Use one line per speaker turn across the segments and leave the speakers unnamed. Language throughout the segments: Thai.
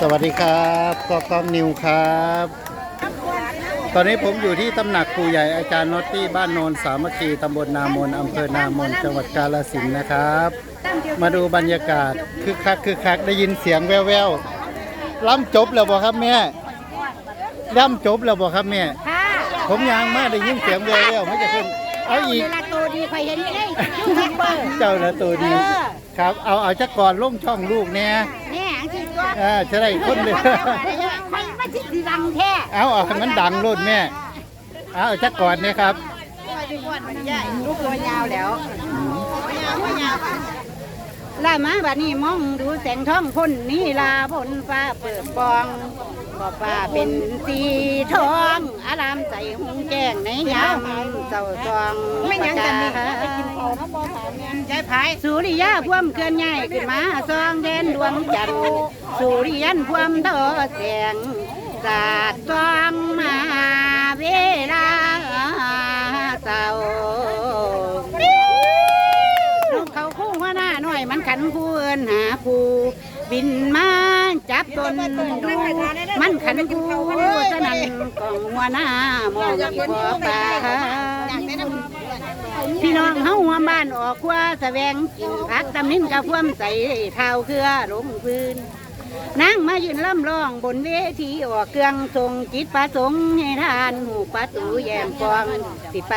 สวัสดีครับกอกล้องนิวครับ ตอนนี้ผมอยู่ที่ตำหนักปู่ใหญ่อาจารย์นอตตี้บ้านโนนสามัคคีตำบลนามนอำเภอนามนจังหวัดกาฬสินธุ์นะครับ มาดูบรรยากาศคึกคักคึกคักได้ยินเสียงแว่วๆล่ำจบแล้วบ่ครับแม่ล่ำจบแล้วบ่ครับแม่
ค่ะ
ผมยังมาได้ยินเสียงแว่วๆไม่จะขึ้นเอาอีก
เวลาโตดีใครเห็นไม่ได้ยูทูบเบอร์
เจ้าละตัวดี
เออ
ครับเอาเอาจักก่อนลงช่องลูกแน่
แม่อังกฤษตัว
อ่าจะได้คนเลย
ใครมาจิตดีดังแท้
เอาเอาให้มันดังโลดแม่ เอาเอาจักก่อนเนี่ยครับ
ลูกตัวยาวแล้ว ล่ามาบัดนี้มองดูแสงท้องพ้นนี่ลาบนฟ้าเปิดบองบอกว่าเป็นสีทองอารามใสหงแจ้งในยามเจ้าตองไม่ยังกันนี่ยายพายสุริยาพ่วมเคลื่อนย้ายขึ้นมาซองแดนดวงจันทร์สุริยันพ่วมทอแสงสาดซอง หน่อยมันขันคู่เอินหาคู่บินมาจับตนดูมันขันคู่สนั่นกองหัวหน้ามองหัวป่าพี่น้องเฮาหัวบ้านออกคว้าแสวงกินพักตำนินกระพ่วมใส่เท้าเครือลงพื้นนางมายืนล่ำร้องบนเวทีออกเครื่องทรงจิตประสงค์ให้ทานหูประตูแยมฟองสิไป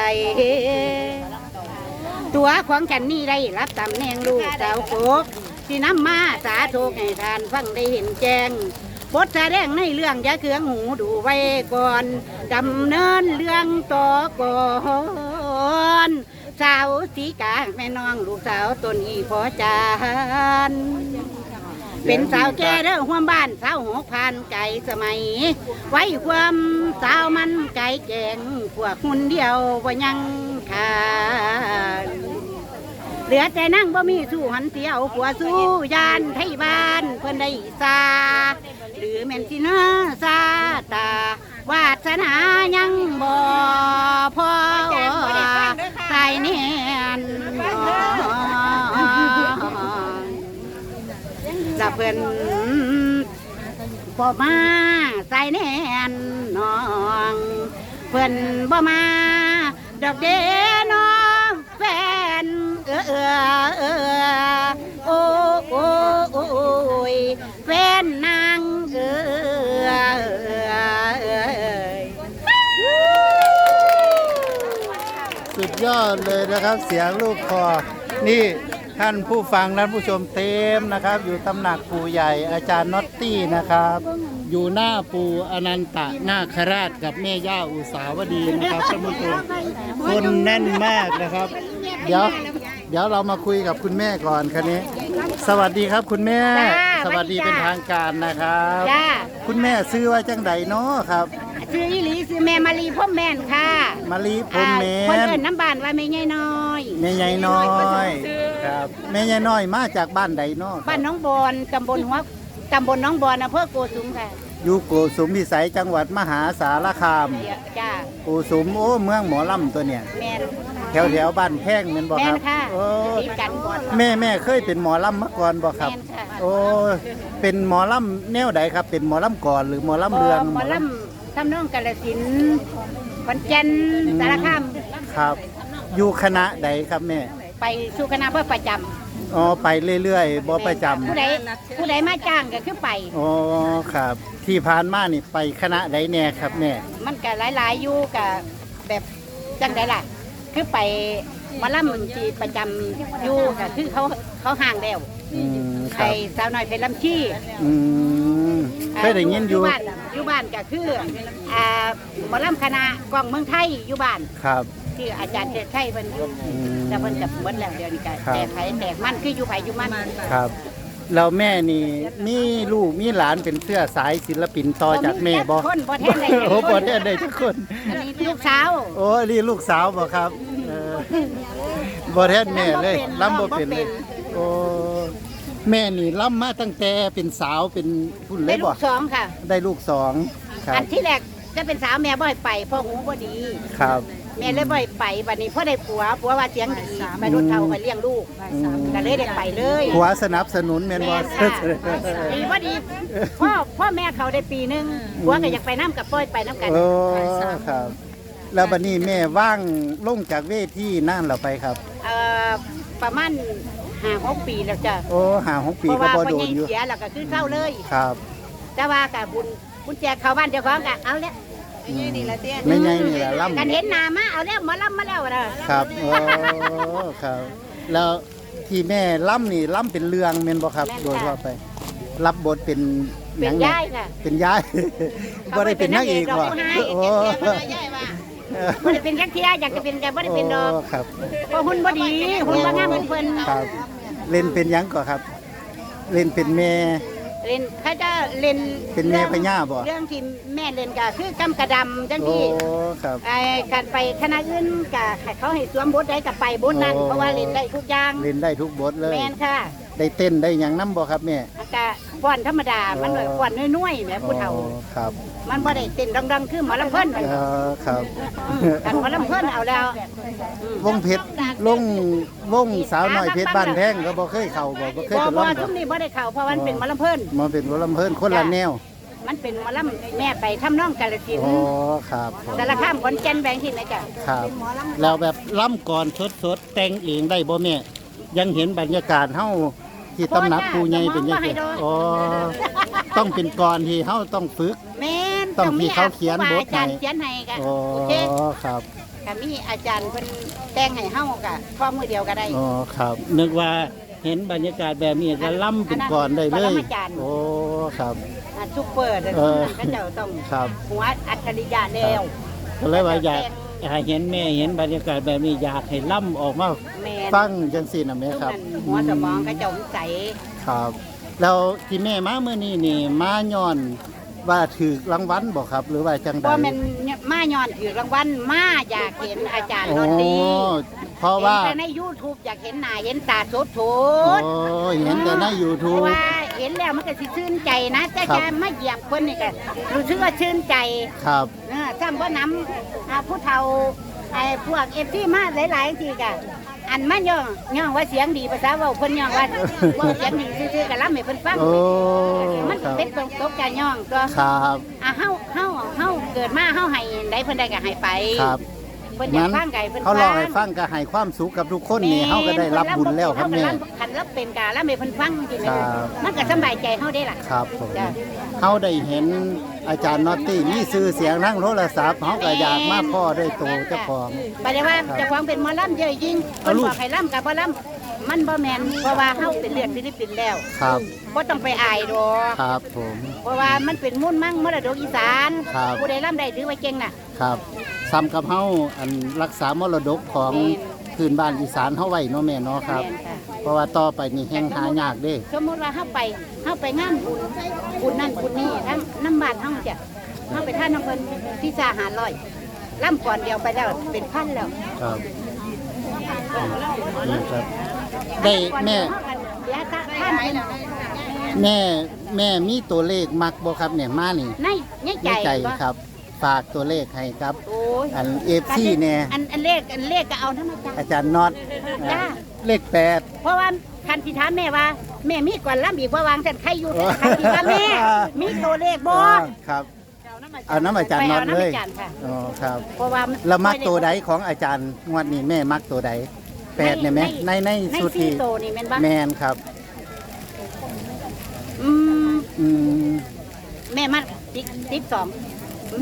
ตัวของฉันนี่ได้รับตำแหน่งลูกสาวโกกที่นำมาสาธุให้ทานฟังได้เห็นแจ้งบทแสดงในเรื่องอยาเคืองหูดูไว้ก่อนดำเนินเรื่องต่อก่อนสาวสีกาแม่น้องลูกสาวตนอีพอจาน เป็นสาวแก่เด้อหัวมบ้านสาวหกพันไก่สมัย ไว้ความสาวมันไก่แกงพวกหุ่นเดียวว่ายังขาดเหลือแต่นั่งบ่มีสู้หันเสียวผัวสู้ยานไทยบ้านเพิ่นได้ซาหรือแม่นสินาซาตาวาสนายังบ่พอตายเนียน เพิ่นบ่มาใส่แน่นน้อง เพิ่นบ่มา ดอกเด้น้องแฟนเออเออเออโอ้โอ้โอ้ยแฟนนางเออเออเออ
สุดยอดเลยนะครับเสียงลูกคอนี่ ท่านผู้ฟังท่านผู้ชมเต็มนะครับ อยู่ตำหนักปู่ใหญ่อาจารย์น็อตตี้นะครับ อยู่หน้าปู่อนันตะนาคราชกับแม่ย่าอุสาวดีนะครับท่านผู้ชมคนแน่นมากนะครับ เดี๋ยวเดี๋ยวเรามาคุยกับคุณแม่ก่อนคันนี้ สวัสดีครับคุณแม่ สวัสดีเป็นทางการนะครับ
จ้า
คุณแม่ซื้อไว้จังใดเนาะครับ
ชื่ออีหลีชื่อแม่มารีพ่อมแม่นค่ะ
มะลิพรหมเม
คน
น
เอิ้นน้ำบานว่าไม่ใหญ่น้อย
แม่ใหญ่น้อย ครับแม่ใหญ่น้อยมาจากบ้านใดเนาะครับ
บ้านน้องบอนตำบลหัวตำบลน้องบอนอำเภอโกสุมค่ะ
อยู่โกสุมพิสัยจังหวัดมหาสารคาม
เดี๋ยวจ้า
โกสุมโอ้เมืองหมอลำตัวเนี่ย
แม่น
แถวแถวบ้านแพงแม่นบ่
แม่
ครั
น
บ
ค่ะ
โอ้
ติดกันก่อน
แม่แม่เคยเป็นหมอลำมาก่อนบ่ครับ
แม่นค่ะ
โอ้เป็นหมอลำแนวใดครับ เป็นหมอลำก่อนหรือหมอลำเรือง
หมอลำทำนองกาลสินธุ์ขอนแก่นสารคาม
ครับ อยู่คณะใดครับแม่
ไปสู่คณะเพื่อประจ
อ๋อไปเรื่อยๆบ่ำประจำ
ผู้ใดผู้ใดมาจ้างก็คือไป
อ๋อครับ ที่ผ่านมานี่ไปคณะใดแน่ครับแม่
มันก็หลายๆอยู่กับแบบจังไดล่ะ คือไปหมาล่ำที่ประจำอยู่ก็คือเขาเขาห่างแล้ว
อืมค
ไอ้
รับ
สาวน้อยเพชรลำชี้
อืมเคยได้ยินอยู่
บ้านอยู่บ้านก็คืออ่าหมอลำคณะกองเมืองไทยอยู่บ้าน
ครับ
ที่อาจารย์เทศไทยเพิ่นอยู่
อืม
แต่เพิ่นกับเบิดแล้วเดี๋ยวนี้ก็
ครับ
แต่ไผแตกมันคืออยู่ไผอยู่มัน
ครับ เราแม่นี่มีลูกมีหลานเป็นเสื้อสายศิลปินต่อจากแม่บ่
คนบ่แทนได้
โอ้บ่แท้ได้ทุกคน
อันนี้ลูกสาว
โอ้นี่ลูกสาวบ่ครับเออบ่แท้แม่เลยล้ำบ่เป็นเลยโอ้แม่นี่ล้ำมาตั้งแต่เป็นสาวเป็นพุ่นเล
ได้
ย
ลู
บ่
กสองค่ะ
ได้ลูกสองครั
อั
บ
นที่แรกจะเป็นสาวแม่บ่ให้ไปเพราะหูบ่ดี
ครับ
แม่เลยบ่ไปบัดนี้พ่อได้ผัวผัวว่าเสียงดีไปรถเท่าไปเลี้ยงลูกก็เลยได้ไปเลย
หัวสนับสนุนแม่นบ่
แม่นค่ะดีว่าดีพ่อพ่อแม่เขาได้ปีหนึงผัวก็อยากไปน้ำกับป้อยไปน้ำกัน
โอ้ครับ แล้วบัดนี้แม่ว่างลงจากเวทีนั่นเราไปครับ
เอ่อประมาณห้าหกปีแล้วจ้ะ
โอ้หาหกปี
เพราะ
ก็
ว่า
บ่
พ่อ
โด
ให
น
ญ่
อยู่
เสียแล้วก็คือเข้าเลย
ครับ
แต่ว่ากับบุญบุญแจกเข้าบ้านเจ้าของก็เอาแล้ว
ไม่ใช่นี่แหละไม่ใช่นี่แหละล่ำ
กันเห็นหน้ามาเอาแล้วหมาล่ำมาแล้วนะครับ
โอ้ครับ แล้วที่แม่ล่ำนี่ล่ำเป็นเรื่องแม่นบ่ครับ โดยทั่วไป รับบทเป็นห
เป็
ยั
น
งไง
ยายค่ะ
เป็นยายบ่ได้เป็นนางเอก
ด
ว่ะ
ผู้ให้
โอ้
ยายว่าบ่ได้เป็นจักเทียอยากจะเป็นก็บ่ได้เป็นดอก
โอ้ครับ
เพราะหุ่นบ่ดีหุ่นบ่งามเหมือนเพิ่น
ครับ เล่นเป็นหยังก่อนครับ เล่นเป็นแม่
เล่นเขาจะเล่น
เป็นแม่พญาบ่
เรื่องที่แม่เล่นก็คือกำกระดำจัง
โอ้
ที่
ครับ
ไอ้การไปคณะอื่นก็ให้เขาให้สวมบทได้ก็ไปบทนั้น
โอ้
เพราะว่าเล่นได้ทุกอย่าง
เล่นได้ทุกบทเลย
แม่นค่ะ
ได้เต้นได้หยังน้ำบ่ครับแม่
มันก็ ฟ้อนธรรมดา มันแบบฟ้อนน้อยๆแหมผู้เฒ่า
อ๋อครับ
มันบ่ได้เต้นดังๆคือหมอลำเพิ่น
เออครับ
กันหมอลำเพิ่นเอาแล้วอืม
วงเพชรลงวงสาวน้อยเพชรบ้านแพงก็บ่เคยเข้าบ่บ่เคย
บ่
ไป
บ่
ร้อง
ทุ
บ่
กนี้บ่ได้เข้าเพราะว่ามันเป็นหมอลำเพิ่น
มาเป็นวลำเพิ่นคนละแนว
มันเป็นหมอลำแม่ไปทำน้องกาฬสิน
อ๋อ
ธุ์
ครับผม
สารคามขอนแก่นแบงค์ที่ไหนจ้ะ
ครับ แล้วแบบล่ำก่อนสดๆแต่งเองได้บ่แม่ยังเห็นบรรยากาศเฮา ที่ตำหนักปูใหญ่เป็นยังไงอ๋อต้องเป็นก่อนที่เฮาต้องฝึก
แม่น
ต้องมีเขาเขียนบท
อาจารย์
ให้
เขียนให้ก็
อ๋อ
โอเค
ครับ
ก็มีอาจารย์เพิ่นแต่งให้เฮาก็ข้อมือเดียวก็ได้
อ๋อครับ นึกว่าเห็นบรรยากาศแบบนี้ก็ล่ำเป็นก่อนได้เล
ปร
ย
มาจารย์
โอ้ครับ
อะซุปเปอร์เด้อ
เออ
ก็เจ้าต้อง
ครับ
หัวอัจฉริยะแล้ว
ก็เลยว่าอยาก อยากเห็นแม่เห็นบรรยากาศแบบนี้อยากให้ล่ำออกมา
แม่น
ฟังจังซี่นะแม่
ทุก
ครับ
นั้นหัวสมองก็เจ้าใส
ครับ แล้วที่แม่มาเมื่อนี้นี่มาย้อนว่าถือรางวัลบ่ครับ หรือว่าจังใด
บ่แม่นมาย้อนถือรางวัลมาอยากเห็นอาจารย์
โอ้
นนดี
เพราะว่า
เห็นแต่ใน YouTube อยากเห็นหน้าเห็นตาสด
โอ้
ๆ
เห็นแต่ใน
เพราะ
YouTube
ว่า เห็นแล้วมันก็สิชื่นใจนะแต่
ครับ
จะมาเหยียบคนนี่ก็รู้สึกว่าชื่นใจ
ครับ
เออซ้ำบ่นำอ่าผู้เฒ่าไอ้พวกเอฟที่มาหลายๆทีก็อันมาย่องย่องว่าเสียงดีภาษาเว้าเพิ่นย่องว่าว่าเสียงดีซื่อๆก็รับให้เพิ่นฟัง
โอ้
มัน
ครับ
เป็นตรงตกใจย่องตัว
ครับ
อะเฮาเฮาเฮาเกิดมาเฮาให้ได้เพิ่นได้ก็ให้ไป
ครับ
เพิ่นอยากฟังไก่เพิ่น
เขาลองให้ฟังก็ให้ความสุขกับทุกคนนี่เฮาก็ได้รับบุญแล้วครับแม่
คันรับเป็นกาแล้วให้เพิ่นฟังจริง
ครับ
ๆมันก็สำบายใจเฮาได้ล่ะ
ครับผม
จ้ะ
เฮาได้เห็นอาจารย์นอตตี้มีชื่อเสียงทั้งโทรศัพท์เฮาก็อยากมาพ่อด้วยตัวเจ้าของ
ไปได้ว่าเจ้าของเป็นหมอลำเยอะยิ่งค
เอา
น
ลูก
บอกให้ลำกับบ่ลำมันบ่แม่นเพราะว่าเฮาเป็นเลือดฟิลิปปินส์แล้ว
ครับ
บ่ต้องไปอายดอก
ครับผม
เพราะว่ามันเป็นมุ่นมั่งมรดกอีสาน
ครับ
ผู้ใดลำได้ถือว่าเก่งน่ะ
ครับซ้ำกับเฮาอันรักษามรดกของ
แม่น
พื้นบ้านอีสานเฮาไว้เนาะแม่เนาะครับ
แม่นค่ะ
เพราะว่าต่อไปนี่แห้งหายากเด้
สมมุติว่าเฮาไปเฮาไปงานบุญบุญนั่นบุญนี่ทั้งน้ำบาดเฮาจ้ะเฮาไปท่านน้ำเพิ่นที่สาหาร้อยล่ำก่อนเดียวไปแล้วเป็นพันแล้ว
ครับนี่ครับ ได้แม่
เสียค่าท่านเป็น
แม่แม่มีตัวเลขมักบ่ครับเนี่ยมานี่
ในใน
ใน
ใจ
ใจ
บ่
ครับ ฝากตัวเลขให้ครับ
โอ้ย
อัน FC แน่
อันอันเลขอันเลขก็เอาทั้งนั้นจ้ะ
อาจารย์น็อต
จ้า
เลขแปด
เพราะว่าคันสิถามแม่ว่า แม่มีก่อนล่ำอีกว่าวางแต่ใครอยู่แต่คันสิว่าแม่ มีตัวเลขบ่
อ่าครับ เอาน้ำอาจารย์น็อต
ไป
เลย
น้ำอาจารย์ค่ะ
อ๋อครับ
เพราะว่า
แล้วมักตัวใดของอาจารย์งวดนี้แม่มักตัวใดแปดเนี่ยไหมในใน
ใน
สุด
สี่
ที่
โตวนี่แม่นบ่
แมนครับ
อืม
อืม
แม่มักติ๊กติ๊กสอง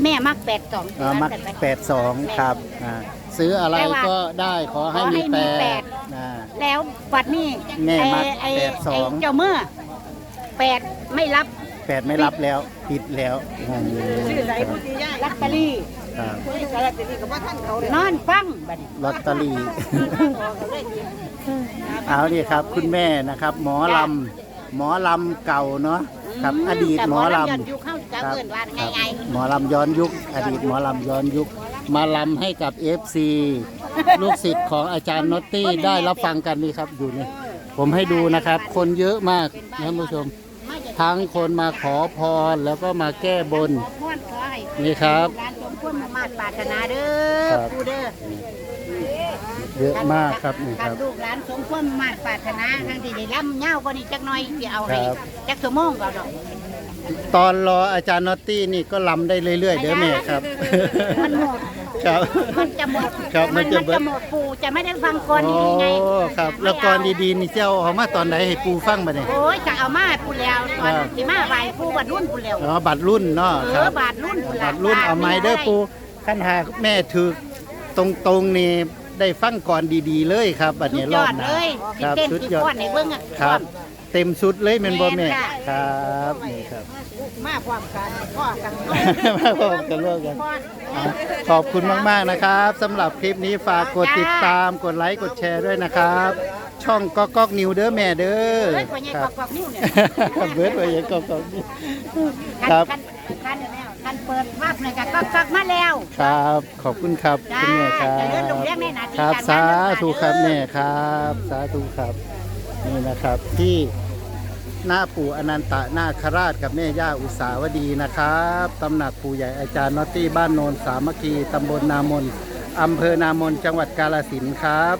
แม่มักแปดสอง
เอ่อมักแปดสองครับอ่าซื้ออะไร
แต่ว่า
ก็ได้ขอให้
ขอให้
มี
มี
แป
แป
ด
ด
อ่า
แล้วบัดนี้
แม่มัก
ไอ้
แปดสอง
ไอ้เจ้าเมื่อแปดไม่รับ
แปดไม่รับแล้วปิดแล้วอืม
ลอตเตอรี่
ครับ
นอนฟังบัดนี้
ลอตเตอรี่ เอาดิครับคุณแม่นะครับ หมอลำหมอลำเก่าเนาะ ครับอดีตหมอลำ
ย้อนยุคเข้าจะเกินว่าไงไง
หมอลำย้อนยุค อดีตหมอลำย้อนยุค มาลำให้กับ FC ลูกศิษย์ของอาจารย์นอตตี้ได้รับฟังกันนี่ครับอยู่นี่ผมให้ดูนะครับ คนเยอะมากนะท่านผู้ชม ทั้งคนมาขอพรแล้วก็มาแก้บน
พรขอให้
นี่ครับ
ร้านสมความมุ่งมั่นปรารถนาเด้
ครั
อบปูเด้อ
เยอะมากครับนี่ค
ท่า
รั
น
บ
ลูกหลานสมความมุ่งมั่นปรารถนาทางที่ได้ล่ำเงาก็นี่จักหน่อยสิเอาให้
ครับ
จักชั่วโมงก็ดอก
ตอนรออาจารย์นอตตี้นี่ก็ลำได้เรื่อยๆ เด้อแม่ครับ
มันหมด
ครับ
มันจะหมด
ครับมันจะเบิด
หมดปูจะไม่ได้ฟังก่อน
โอ้
ดีๆไง
ครับ แล้วก่อนดีๆนี่เจ้าเอามาตอนไหนให้ปูฟังมาเนี่ย
โอ้ยจะเอามาปูแล้วตอน
ครับ
สิมาใบปูบัดรุ่นปูแล้ว
อ๋อบัตรรุ่นเนาะ
เอ
ครั
อบ บาทรุ่นปูละ
บัตรรุ่นเอาไม้เด้อปูขั้นหากแม่ถือตรงๆนี่ ได้ฟังก่อนดีๆเลยครับบัด
สุ
นี้
ด
ร
ย
อ
อบด
ห
เล
น้าย
สิ
ครับ
เต้น
สุด
สิ
ยอด
ก้อนในเบิ้งอะ
ครับ เต็มชุดเลยแม่นบ่แม่
แม่นค่ะ
ครับนี่ครับ
มาความกันพ่อกัน
มาพร้อมกันร่วมกันอะขอบคุณมากๆนะครับสำหรับคลิปนี้ฝากกดติดตามกดไลค์กดแชร์ด้วยนะครับ ช่องก๊อกก๊อกนิวเด้อแม่เด้อ
เฮ้ยคนใหญ่
ค
ก
รั
อกกอกนิ้วเนี่ย
เบิร์ดไปยังก๊อกก๊อกนิว
คัน
ครับ
คันคันแล้วคันเปิดภาพหน่อยกับก๊อกก๊อกมาแล้ว
ครับ ขอบคุณครับ
จ้า
คุณแม่ครับ
เจริญรุ่งเรืองในหน้าที่
ครับ
การงาน
สา
เด้อ
ธุ
ค่ะ
ครับ
เด้อ
แม่ครับ สาธุครับ นี่นะครับที่หน้าปู่อนันตะนาคราชกับแม่ย่าอุสาวดีนะครับตำหนักปู่ใหญ่อาจารย์นอตตี้บ้านโนนสามัคคีตำบลนามนอำเภอนามนจังหวัดกาฬสินธุ์ครับ